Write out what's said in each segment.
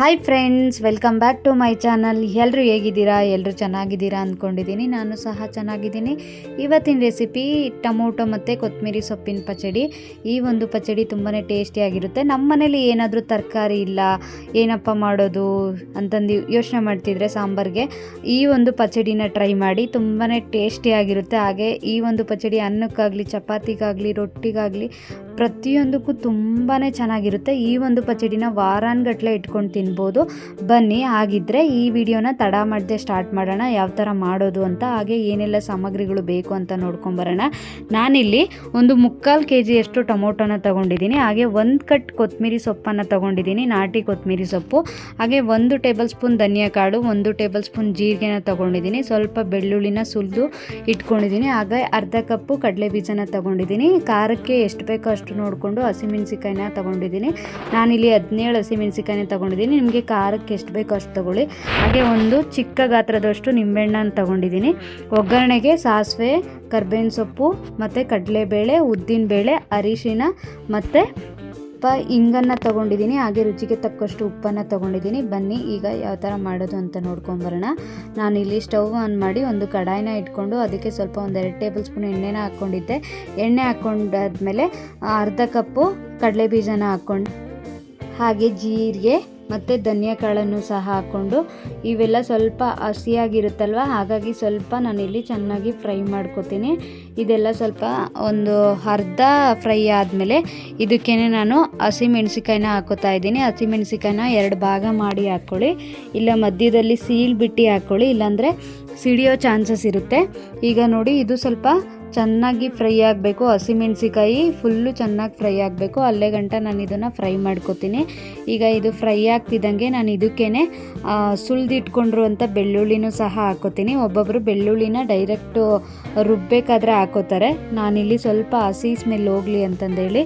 Hi friends welcome back to my channel ಎಲ್ಲರೂ ಹೇಗಿದ್ದೀರಾ? ಎಲ್ಲರೂ ಚೆನ್ನಾಗಿದ್ದೀರಾ ಅಂದ್ಕೊಂಡಿದ್ದೀನಿ. ನಾನು ಸಹ ಚೆನ್ನಾಗಿದ್ದೀನಿ. ಇವತ್ತಿನ ರೆಸಿಪಿ ಟೊಮೊಟೊ ಮತ್ತು ಕೊತ್ತಂಬರಿ ಸೊಪ್ಪಿನ ಪಚಡಿ. ಈ ಒಂದು ಪಚಡಿ ತುಂಬಾ ಟೇಸ್ಟಿಯಾಗಿರುತ್ತೆ ನಮ್ಮ ಮನೇಲಿ ಏನಾದರೂ ತರಕಾರಿ ಇಲ್ಲ, ಏನಪ್ಪ ಮಾಡೋದು ಅಂತಂದು ಯೋಚನೆ ಮಾಡ್ತಿದ್ರೆ ಸಾಂಬಾರಿಗೆ, ಈ ಒಂದು ಪಚಡಿನ ಟ್ರೈ ಮಾಡಿ ತುಂಬಾ ಟೇಸ್ಟಿಯಾಗಿರುತ್ತೆ ಹಾಗೆ ಈ ಒಂದು ಪಚಡಿ ಅನ್ನಕ್ಕಾಗಲಿ, ಚಪಾತಿಗಾಗಲಿ, ರೊಟ್ಟಿಗಾಗಲಿ ಪ್ರತಿಯೊಂದಕ್ಕೂ ತುಂಬಾ ಚೆನ್ನಾಗಿರುತ್ತೆ. ಈ ಒಂದು ಪಚಡಿನ ವಾರಾನ್ಗಟ್ಲೆ ಇಟ್ಕೊಂಡು ಬನ್ನಿ, ಹಾಗಿದ್ರೆ ಈ ವಿಡಿಯೋನ ತಡ ಮಾಡದೆ ಸ್ಟಾರ್ಟ್ ಮಾಡೋಣ, ಯಾವ ಥರ ಮಾಡೋದು ಅಂತ, ಹಾಗೆ ಏನೆಲ್ಲ ಸಾಮಗ್ರಿಗಳು ಬೇಕು ಅಂತ ನೋಡ್ಕೊಂಬರೋಣ. ನಾನಿಲ್ಲಿ ಒಂದು ಮುಕ್ಕಾಲು ಕೆ ಜಿಯಷ್ಟು ಟೊಮೊಟೊನ ತೊಗೊಂಡಿದ್ದೀನಿ, ಹಾಗೆ ಒಂದು ಕಟ್ ಕೊತ್ತಂಬರಿ ಸೊಪ್ಪನ್ನು ತೊಗೊಂಡಿದ್ದೀನಿ, ನಾಟಿ ಕೊತ್ತಂಬರಿ ಸೊಪ್ಪು. ಹಾಗೆ ಒಂದು ಟೇಬಲ್ ಸ್ಪೂನ್ ಧನಿಯಾ ಕಾಳು, ಒಂದು ಟೇಬಲ್ ಸ್ಪೂನ್ ಜೀರಿಗೆನ ತೊಗೊಂಡಿದ್ದೀನಿ, ಸ್ವಲ್ಪ ಬೆಳ್ಳುಳ್ಳಿನ ಸುಲಿದು ಇಟ್ಕೊಂಡಿದ್ದೀನಿ, ಹಾಗೆ ಅರ್ಧ ಕಪ್ಪು ಕಡಲೆ ಬೀಜನ ತೊಗೊಂಡಿದ್ದೀನಿ. ಖಾರಕ್ಕೆ ಎಷ್ಟು ಬೇಕೋ ಅಷ್ಟು ನೋಡಿಕೊಂಡು ಹಸಿಮೆಣ್ಸಿಕಾಯಿನ ತೊಗೊಂಡಿದ್ದೀನಿ. ನಾನಿಲ್ಲಿ ಹದಿನೇಳು ಹಸಿಮೆಣ್ಸಿಕಾಯಿನ ತೊಗೊಂಡಿದ್ದೀನಿ. ನಿಮಗೆ ಖಾರಕ್ಕೆ ಎಷ್ಟು ಬೇಕೋ ಅಷ್ಟು ತೊಗೊಳ್ಳಿ. ಹಾಗೆ ಒಂದು ಚಿಕ್ಕ ಗಾತ್ರದಷ್ಟು ನಿಂಬೆಹಣ್ಣನ್ನು ತೊಗೊಂಡಿದ್ದೀನಿ. ಒಗ್ಗರಣೆಗೆ ಸಾಸಿವೆ, ಕರ್ಬೇವಿನ ಸೊಪ್ಪು, ಮತ್ತು ಕಡಲೆಬೇಳೆ, ಉದ್ದಿನಬೇಳೆ, ಅರಿಶಿನ, ಮತ್ತು ಸ್ವಲ್ಪ ಇಂಗನ್ನು ತೊಗೊಂಡಿದ್ದೀನಿ. ಹಾಗೆ ರುಚಿಗೆ ತಕ್ಕಷ್ಟು ಉಪ್ಪನ್ನು ತೊಗೊಂಡಿದ್ದೀನಿ. ಬನ್ನಿ, ಈಗ ಯಾವ ಥರ ಮಾಡೋದು ಅಂತ ನೋಡ್ಕೊಂಬರೋಣ ಇಲ್ಲಿ ಸ್ಟವ್ ಆನ್ ಮಾಡಿ ಒಂದು ಕಡಾಯಿನ ಇಟ್ಕೊಂಡು ಅದಕ್ಕೆ ಸ್ವಲ್ಪ ಒಂದೆರಡು ಟೇಬಲ್ ಸ್ಪೂನ್ ಎಣ್ಣೆನ ಹಾಕ್ಕೊಂಡಿದ್ದೆ. ಎಣ್ಣೆ ಹಾಕ್ಕೊಂಡಾದ್ಮೇಲೆ ಅರ್ಧ ಕಪ್ಪು ಕಡಲೆ ಬೀಜನ ಹಾಕ್ಕೊಂಡು ಹಾಗೆ ಜೀರಿಗೆ ಮತ್ತು ಧನಿಯಾ ಕಾಳನ್ನು ಸಹ ಹಾಕ್ಕೊಂಡು ಇವೆಲ್ಲ ಸ್ವಲ್ಪ ಹಸಿಯಾಗಿರುತ್ತಲ್ವ? ಹಾಗಾಗಿ ಸ್ವಲ್ಪ ನಾನಿಲ್ಲಿ ಚೆನ್ನಾಗಿ ಫ್ರೈ ಮಾಡ್ಕೊತೀನಿ. ಇದೆಲ್ಲ ಸ್ವಲ್ಪ ಒಂದು ಅರ್ಧ ಫ್ರೈ ಆದಮೇಲೆ ಇದಕ್ಕೇ ನಾನು ಹಸಿಮೆಣ್ಸಿಕಾಯಿನ ಹಾಕೋತಾ ಇದ್ದೀನಿ. ಹಸಿಮೆಣ್ಸಿಕಾಯಿನ ಎರಡು ಭಾಗ ಮಾಡಿ ಹಾಕ್ಕೊಳ್ಳಿ. ಇಲ್ಲ ಮಧ್ಯದಲ್ಲಿ ಸೀಲ್ ಬಿಟ್ಟು ಹಾಕ್ಕೊಳ್ಳಿ. ಇಲ್ಲಾಂದರೆ ಸಿಡಿಯೋ ಚಾನ್ಸಸ್ ಇರುತ್ತೆ. ಈಗ ನೋಡಿ, ಇದು ಸ್ವಲ್ಪ ಚೆನ್ನಾಗಿ ಫ್ರೈ ಆಗಬೇಕು. ಹಸಿಮೆಣ್ಸಿಕಾಯಿ ಫುಲ್ಲು ಚೆನ್ನಾಗಿ ಫ್ರೈ ಆಗಬೇಕು. ಅಲ್ಲೇ ಗಂಟ ನಾನು ಇದನ್ನು ಫ್ರೈ ಮಾಡ್ಕೊತೀನಿ. ಈಗ ಇದು ಫ್ರೈ ಆಗ್ತಿದ್ದಂಗೆ ನಾನು ಇದಕ್ಕೇ ಸುಲಿದಿಟ್ಕೊಂಡಿರುವಂಥ ಬೆಳ್ಳುಳ್ಳಿನೂ ಸಹ ಹಾಕೋತೀನಿ. ಒಬ್ಬೊಬ್ಬರು ಬೆಳ್ಳುಳ್ಳಿನ ಡೈರೆಕ್ಟು ರುಬ್ಬೇಕಾದ್ರೆ ಹಾಕೋತಾರೆ. ನಾನಿಲ್ಲಿ ಸ್ವಲ್ಪ ಹಸಿ ಸ್ಮೆಲ್ ಹೋಗಲಿ ಅಂತಂದೇಳಿ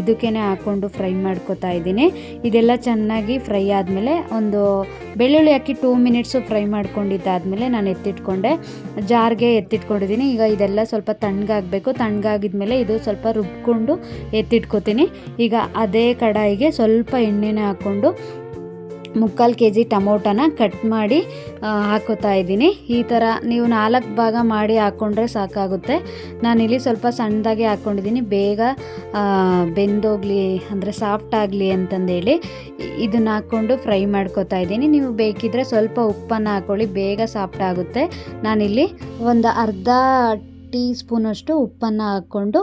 ಇದಕ್ಕೇ ಹಾಕ್ಕೊಂಡು ಫ್ರೈ ಮಾಡ್ಕೊತಾ ಇದ್ದೀನಿ. ಇದೆಲ್ಲ ಚೆನ್ನಾಗಿ ಫ್ರೈ ಆದಮೇಲೆ ಒಂದು ಬೆಳ್ಳುಳ್ಳಿ ಹಾಕಿ ಟೂ ಮಿನಿಟ್ಸು ಫ್ರೈ ಮಾಡ್ಕೊಂಡಿದ್ದಾದಮೇಲೆ ನಾನು ಎತ್ತಿಟ್ಕೊಂಡೆ. ಜಾರ್ಗೆ ಎತ್ತಿಟ್ಕೊಂಡಿದ್ದೀನಿ. ಈಗ ಇದೆಲ್ಲ ಸ್ವಲ್ಪ ತಣ್ಣಗಾಗಬೇಕು. ತಣ್ಣಗಾಗಿದ್ಮೇಲೆ ಇದು ಸ್ವಲ್ಪ ರುಬ್ಬಿಕೊಂಡು ಎತ್ತಿಟ್ಕೊತೀನಿ. ಈಗ ಅದೇ ಕಡಾಯಿಗೆ ಸ್ವಲ್ಪ ಎಣ್ಣೆನ ಹಾಕ್ಕೊಂಡು ಮುಕ್ಕಾಲು ಕೆ ಜಿ ಟೊಮೊಟೊನ ಕಟ್ ಮಾಡಿ ಹಾಕೋತಾ ಇದ್ದೀನಿ. ಈ ಥರ ನೀವು ನಾಲ್ಕು ಭಾಗ ಮಾಡಿ ಹಾಕ್ಕೊಂಡ್ರೆ ಸಾಕಾಗುತ್ತೆ. ನಾನಿಲ್ಲಿ ಸ್ವಲ್ಪ ಸಣ್ಣದಾಗಿ ಹಾಕ್ಕೊಂಡಿದ್ದೀನಿ ಬೇಗ ಬೆಂದೋಗಲಿ ಅಂದರೆ ಸಾಫ್ಟ್ ಆಗಲಿ ಅಂತಂದೇಳಿ ಇದನ್ನ ಹಾಕ್ಕೊಂಡು ಫ್ರೈ ಮಾಡ್ಕೋತಾ ಇದ್ದೀನಿ. ನೀವು ಬೇಕಿದ್ರೆ ಸ್ವಲ್ಪ ಉಪ್ಪನ್ನು ಹಾಕ್ಕೊಳ್ಳಿ ಬೇಗ ಸಾಫ್ಟ್ ಆಗುತ್ತೆ. ನಾನಿಲ್ಲಿ ಒಂದು ಅರ್ಧ ಟೀ ಸ್ಪೂನಷ್ಟು ಉಪ್ಪನ್ನು ಹಾಕ್ಕೊಂಡು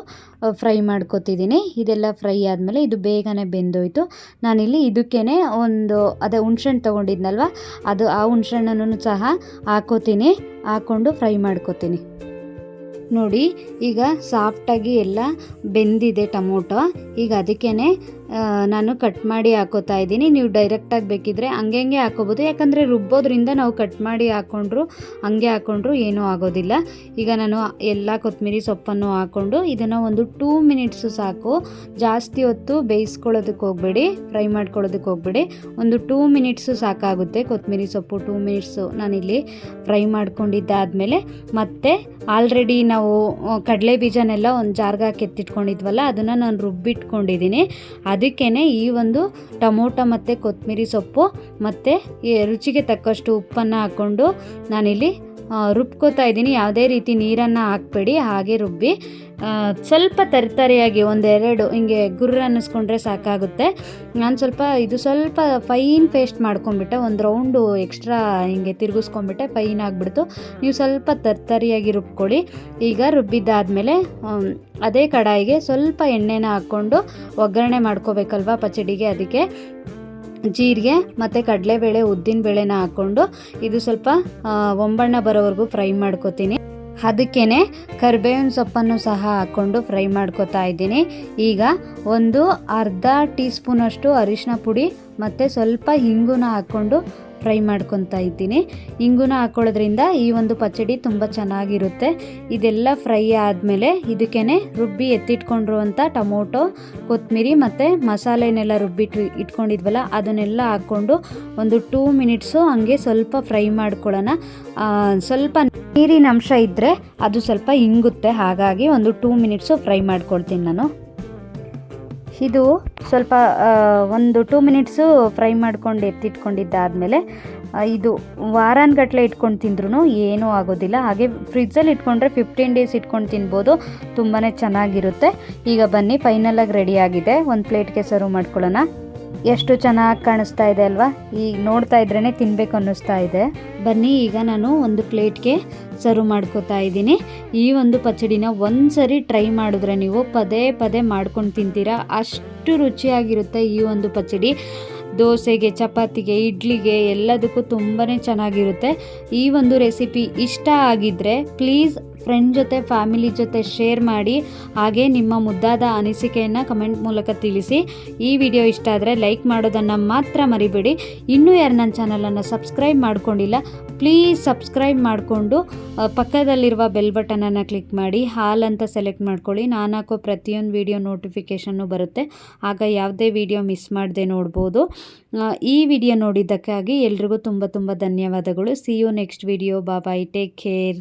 ಫ್ರೈ ಮಾಡ್ಕೊತಿದ್ದೀನಿ. ಇದೆಲ್ಲ ಫ್ರೈ ಆದಮೇಲೆ ಇದು ಬೇಗನೆ ಬೆಂದೋಯ್ತು. ನಾನಿಲ್ಲಿ ಇದಕ್ಕೇ ಒಂದು, ಅದೇ ಹುಣ್ಸೆಹಣ್ಣು ತೊಗೊಂಡಿದ್ನಲ್ವ, ಅದು ಆ ಹುಣ್ಸೆಹಣ್ಣನ್ನು ಸಹ ಹಾಕೋತೀನಿ, ಹಾಕ್ಕೊಂಡು ಫ್ರೈ ಮಾಡ್ಕೊತೀನಿ. ನೋಡಿ, ಈಗ ಸಾಫ್ಟಾಗಿ ಎಲ್ಲ ಬೆಂದಿದೆ ಟೊಮೊಟೊ. ಈಗ ಅದಕ್ಕೇ ನಾನು ಕಟ್ ಮಾಡಿ ಹಾಕೋತಾ ಇದ್ದೀನಿ. ನೀವು ಡೈರೆಕ್ಟಾಗಿ ಬೇಕಿದ್ರೆ ಹಂಗೆ ಹಂಗೆ ಹಾಕೋಬೋದು. ಯಾಕಂದರೆ ರುಬ್ಬೋದ್ರಿಂದ ನಾವು ಕಟ್ ಮಾಡಿ ಹಾಕ್ಕೊಂಡ್ರು ಹಂಗೆ ಹಾಕ್ಕೊಂಡ್ರು ಏನೂ ಆಗೋದಿಲ್ಲ. ಈಗ ನಾನು ಎಲ್ಲ ಕೊತ್ತಂಬರಿ ಸೊಪ್ಪನ್ನು ಹಾಕ್ಕೊಂಡು ಇದನ್ನು ಒಂದು ಟೂ ಮಿನಿಟ್ಸು ಸಾಕು. ಜಾಸ್ತಿ ಹೊತ್ತು ಬೇಯಿಸ್ಕೊಳ್ಳೋದಕ್ಕೆ ಹೋಗಬೇಡಿ, ಫ್ರೈ ಮಾಡ್ಕೊಳ್ಳೋದಕ್ಕೆ ಹೋಗಬೇಡಿ. ಒಂದು ಟೂ ಮಿನಿಟ್ಸು ಸಾಕಾಗುತ್ತೆ ಕೊತ್ತಂಬರಿ ಸೊಪ್ಪು ಟೂ ಮಿನಿಟ್ಸು ನಾನಿಲ್ಲಿ ಫ್ರೈ ಮಾಡ್ಕೊಂಡಿದ್ದಾದಮೇಲೆ. ಮತ್ತೆ ಆಲ್ರೆಡಿ ನಾವು ಕಡಲೆ ಬೀಜನೆಲ್ಲ ಒಂದು ಜಾರ್ಗೆ ಎತ್ತಿಟ್ಕೊಂಡಿದ್ವಲ್ಲ, ಅದನ್ನು ನಾನು ರುಬ್ಬಿಟ್ಕೊಂಡಿದ್ದೀನಿ. ಅದಕ್ಕೇ ಈ ಒಂದು ಟೊಮೊಟೊ ಮತ್ತು ಕೊತ್ತಂಬರಿ ಸೊಪ್ಪು ಮತ್ತು ರುಚಿಗೆ ತಕ್ಕಷ್ಟು ಉಪ್ಪನ್ನು ಹಾಕ್ಕೊಂಡು ನಾನಿಲ್ಲಿ ರುಬ್ಕೋತಾ ಇದ್ದೀನಿ. ಯಾವುದೇ ರೀತಿ ನೀರನ್ನು ಹಾಕಬೇಡಿ, ಹಾಗೆ ರುಬ್ಬಿ. ಸ್ವಲ್ಪ ತರಿತರಿಯಾಗಿ ಒಂದೆರಡು ಹಿಂಗೆ ಗುರ್ರ ಅನ್ನಿಸ್ಕೊಂಡ್ರೆ ಸಾಕಾಗುತ್ತೆ. ನಾನು ಸ್ವಲ್ಪ ಇದು ಸ್ವಲ್ಪ ಫೈನ್ ಪೇಸ್ಟ್ ಮಾಡ್ಕೊಂಬಿಟ್ಟೆ ಒಂದು ರೌಂಡು ಎಕ್ಸ್ಟ್ರಾ ಹಿಂಗೆ ತಿರುಗಿಸ್ಕೊಂಬಿಟ್ಟೆ ಫೈನ್ ಆಗಿಬಿಡ್ತು. ನೀವು ಸ್ವಲ್ಪ ತರ್ತರಿಯಾಗಿ ರುಬ್ಕೊಳ್ಳಿ. ಈಗ ರುಬ್ಬಿದ್ದಾದಮೇಲೆ ಅದೇ ಕಡಾಯಿಗೆ ಸ್ವಲ್ಪ ಎಣ್ಣೆನ ಹಾಕ್ಕೊಂಡು ಒಗ್ಗರಣೆ ಮಾಡ್ಕೋಬೇಕಲ್ವ ಪಚಡಿಗೆ ಅದಕ್ಕೆ. ಜೀರಿಗೆ ಮತ್ತು ಕಡಲೆಬೇಳೆ ಉದ್ದಿನಬೇಳೆನ ಹಾಕ್ಕೊಂಡು ಇದು ಸ್ವಲ್ಪ ಒಂಬಣ್ಣ ಬರೋವರೆಗೂ ಫ್ರೈ ಮಾಡ್ಕೊತೀನಿ. ಅದಕ್ಕೇ ಕರಿಬೇವಿನ ಸೊಪ್ಪನ್ನು ಸಹ ಹಾಕ್ಕೊಂಡು ಫ್ರೈ ಮಾಡ್ಕೊತಾ ಇದ್ದೀನಿ. ಈಗ ಒಂದು ಅರ್ಧ ಟೀ ಸ್ಪೂನಷ್ಟು ಅರಿಶಿನ ಪುಡಿ ಮತ್ತು ಸ್ವಲ್ಪ ಹಿಂಗುನ ಹಾಕ್ಕೊಂಡು ಫ್ರೈ ಮಾಡ್ಕೊತಾ ಇದ್ದೀನಿ. ಇಂಗುನ ಹಾಕೊಳ್ಳೋದ್ರಿಂದ ಈ ಒಂದು ಪಚಡಿ ತುಂಬ ಚೆನ್ನಾಗಿರುತ್ತೆ. ಇದೆಲ್ಲ ಫ್ರೈ ಆದಮೇಲೆ ಇದಕ್ಕೇ ರುಬ್ಬಿ ಎತ್ತಿಟ್ಕೊಂಡಿರುವಂಥ ಟೊಮೊಟೊ ಕೊತ್ತಂಬರಿ ಮತ್ತು ಮಸಾಲೆನೆಲ್ಲ ರುಬ್ಬಿಟ್ಟು ಇಟ್ಕೊಂಡಿದ್ವಲ್ಲ, ಅದನ್ನೆಲ್ಲ ಹಾಕ್ಕೊಂಡು ಒಂದು ಟೂ ಮಿನಿಟ್ಸು ಹಂಗೆ ಸ್ವಲ್ಪ ಫ್ರೈ ಮಾಡ್ಕೊಳ್ಳೋಣ. ಸ್ವಲ್ಪ ನೀರಿನ ಅಂಶ ಇದ್ದರೆ ಅದು ಸ್ವಲ್ಪ ಇಂಗುತ್ತೆ. ಹಾಗಾಗಿ ಒಂದು ಟೂ ಮಿನಿಟ್ಸು ಫ್ರೈ ಮಾಡ್ಕೊಳ್ತೀನಿ ನಾನು. ಇದು ಸ್ವಲ್ಪ ಒಂದು ಟೂ ಮಿನಿಟ್ಸು ಫ್ರೈ ಮಾಡ್ಕೊಂಡು ಎತ್ತಿಟ್ಕೊಂಡಿದ್ದಾದಮೇಲೆ ಇದು ವಾರಾನ್ಗಟ್ಟಲೆ ಇಟ್ಕೊಂಡು ತಿಂದ್ರೂ ಏನೂ ಆಗೋದಿಲ್ಲ. ಹಾಗೆ ಫ್ರಿಜ್ಜಲ್ಲಿ ಇಟ್ಕೊಂಡ್ರೆ ಫಿಫ್ಟೀನ್ ಡೇಸ್ ಇಟ್ಕೊಂಡು ತಿನ್ಬೋದು. ತುಂಬಾ ಚೆನ್ನಾಗಿರುತ್ತೆ. ಈಗ ಬನ್ನಿ ಫೈನಲಾಗಿ ರೆಡಿಯಾಗಿದೆ ಒಂದು ಪ್ಲೇಟ್ಗೆ ಸರ್ವ್ ಮಾಡ್ಕೊಳ್ಳೋಣ. ಎಷ್ಟು ಚೆನ್ನಾಗಿ ಕಾಣಿಸ್ತಾ ಇದೆ ಅಲ್ವಾ? ಈಗ ನೋಡ್ತಾ ಇದ್ರೇ ತಿನ್ಬೇಕು ಅನ್ನಿಸ್ತಾ ಇದೆ. ಬನ್ನಿ, ಈಗ ನಾನು ಒಂದು ಪ್ಲೇಟ್ಗೆ ಸರ್ವ್ ಮಾಡ್ಕೋತಾ ಇದ್ದೀನಿ. ಈ ಒಂದು ಪಚಡಿನ ಒಂದ್ಸರಿ ಟ್ರೈ ಮಾಡಿದ್ರೆ ನೀವು ಪದೇ ಪದೇ ಮಾಡ್ಕೊಂಡು ತಿಂತೀರಾ. ಅಷ್ಟು ರುಚಿಯಾಗಿರುತ್ತೆ ಈ ಒಂದು ಪಚಡಿ ದೋಸೆಗೆ, ಚಪಾತಿಗೆ, ಇಡ್ಲಿಗೆ ಎಲ್ಲದಕ್ಕೂ ತುಂಬಾ ಚೆನ್ನಾಗಿರುತ್ತೆ. ಈ ಒಂದು ರೆಸಿಪಿ ಇಷ್ಟ ಆಗಿದ್ದರೆ ಪ್ಲೀಸ್ ಫ್ರೆಂಡ್ ಜೊತೆ ಫ್ಯಾಮಿಲಿ ಜೊತೆ ಶೇರ್ ಮಾಡಿ, ಹಾಗೆ ನಿಮ್ಮ ಮುದ್ದಾದ ಅನಿಸಿಕೆಯನ್ನು ಕಮೆಂಟ್ ಮೂಲಕ ತಿಳಿಸಿ. ಈ ವಿಡಿಯೋ ಇಷ್ಟ ಆದರೆ ಲೈಕ್ ಮಾಡೋದನ್ನು ಮಾತ್ರ ಮರಿಬೇಡಿ. ಇನ್ನೂ ಯಾರು ನನ್ನ ಚಾನಲನ್ನು ಸಬ್ಸ್ಕ್ರೈಬ್ ಮಾಡ್ಕೊಂಡಿಲ್ಲ ಪ್ಲೀಸ್ ಸಬ್ಸ್ಕ್ರೈಬ್ ಮಾಡಿಕೊಂಡು ಪಕ್ಕದಲ್ಲಿರುವ ಬೆಲ್ ಬಟನನ್ನು ಕ್ಲಿಕ್ ಮಾಡಿ, ಹಾಲ್ ಅಂತ ಸೆಲೆಕ್ಟ್ ಮಾಡ್ಕೊಳ್ಳಿ. ನಾನು ಹಾಕೋ ಪ್ರತಿಯೊಂದು ವಿಡಿಯೋ ನೋಟಿಫಿಕೇಷನ್ನು ಬರುತ್ತೆ. ಆಗ ಯಾವುದೇ ವಿಡಿಯೋ ಮಿಸ್ ಮಾಡದೆ ನೋಡ್ಬೋದು. ಈ ವಿಡಿಯೋ ನೋಡಿದ್ದಕ್ಕಾಗಿ ಎಲ್ರಿಗೂ ತುಂಬ ತುಂಬ ಧನ್ಯವಾದಗಳು. See you next video bye bye take care